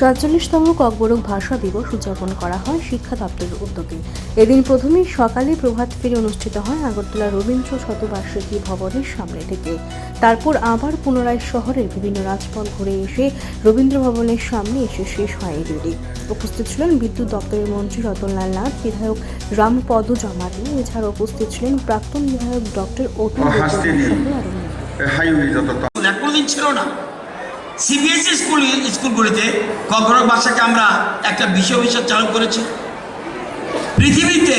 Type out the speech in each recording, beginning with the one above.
সাতচল্লিশতম ককবরক ভাষা দিবস উদযাপন করা হয় শিক্ষা দপ্তরের উদ্যোগে। এদিন প্রথমেই সকালে প্রভাত ফেরি অনুষ্ঠিত হয় আগরতলা রবীন্দ্র শতবার্ষিকী ভবনের সামনে থেকে। তারপর আবার পুনরায় শহরের বিভিন্ন রাজপথ ঘুরে এসে রবীন্দ্র ভবনের সামনে এসে শেষ হয় এই দিনটি। উপস্থিত ছিলেন বিদ্যুৎ দপ্তরের মন্ত্রী রতনলাল নাথ বিধায়ক রামপদ জমাতি এছাড়া উপস্থিত ছিলেন প্রাক্তন বিধায়ক ডক্টর অতুল ছিল না। সিবিএসই স্কুল স্কুলগুলিতে কখনো ভাষাকে আমরা একটা বিষয় বিষয় চালু করেছি। পৃথিবীতে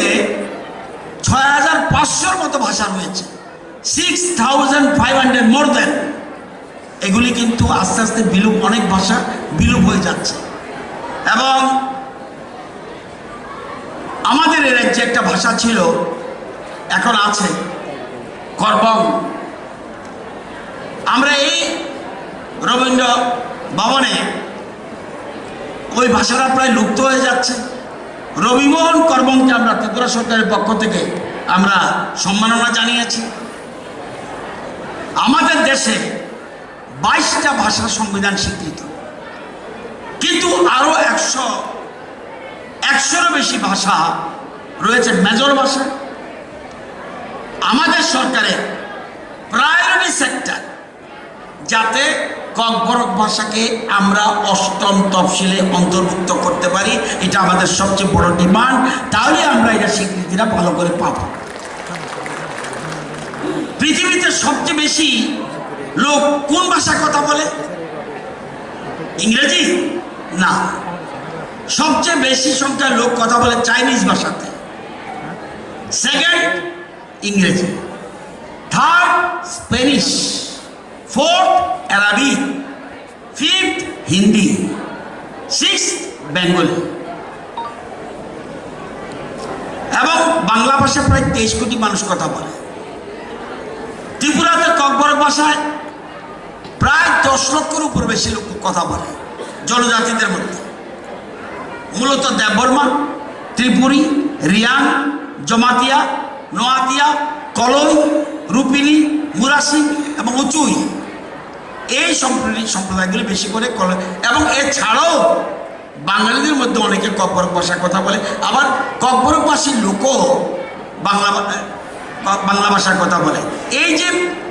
ছয় হাজার পাঁচশোর মতো ভাষা রয়েছে। Six thousand five hundred more than এগুলি কিন্তু আস্তে আস্তে বিলুপ, অনেক ভাষা বিলুপ হয়ে যাচ্ছে। এবং আমাদের এ রাজ্যে একটা ভাষা ছিল, এখন আছে করবং আমরা এই রবীন্দ্র ভবনে ওই ভাষাটা প্রায় লুপ্ত হয়ে যাচ্ছে। রবিমোহন কর্মকে আমরা ত্রিপুরা সরকারের পক্ষ থেকে আমরা সম্মাননা জানিয়েছি। আমাদের দেশে বাইশটা ভাষা সংবিধান স্বীকৃত। কিন্তু আরও একশো, একশোরও বেশি ভাষা রয়েছে মেজর ভাষা আমাদের সরকারের প্রায়োরিটি সেক্টর যাতে ককবরক ভাষাকে আমরা অষ্টম তফসিলে অন্তর্ভুক্ত করতে পারি। এটা আমাদের সবচেয়ে বড় ডিমান্ড। তাহলে আমরা এটা স্বীকৃতিটা ভালো করে পাব। পৃথিবীতে সবচেয়ে বেশি লোক কোন ভাষায় কথা বলে? ইংরেজি? না। সবচেয়ে বেশি সংখ্যার লোক কথা বলে চাইনিজ ভাষাতে। সেকেন্ড, ইংরেজি। Third, Spanish. Fourth Arabic fifth Hindi six Bengali এবং বাংলা ভাষা প্রায় তেইশ কোটি মানুষ কথা বলে। ত্রিপুরাতে ককবরক ভাষায় প্রায় দশ লক্ষের উপর বেশি লোক কথা বলে জনজাতিদের মধ্যে। মূলত দেববর্মা ত্রিপুরী, রিয়াং, জমাতিয়া, নোয়াতিয়া কলই রূপিনী, মুরাসি এবং উচুই। এই সম্প্রদায় সম্প্রদায়গুলি বেশি করে এবং এছাড়াও বাঙালিদের মধ্যে অনেকে কব্বর ভাষায় কথা বলে। আবার ককবরক ভাষীর লোকও বাংলা বাংলা ভাষায় কথা বলে। এই যে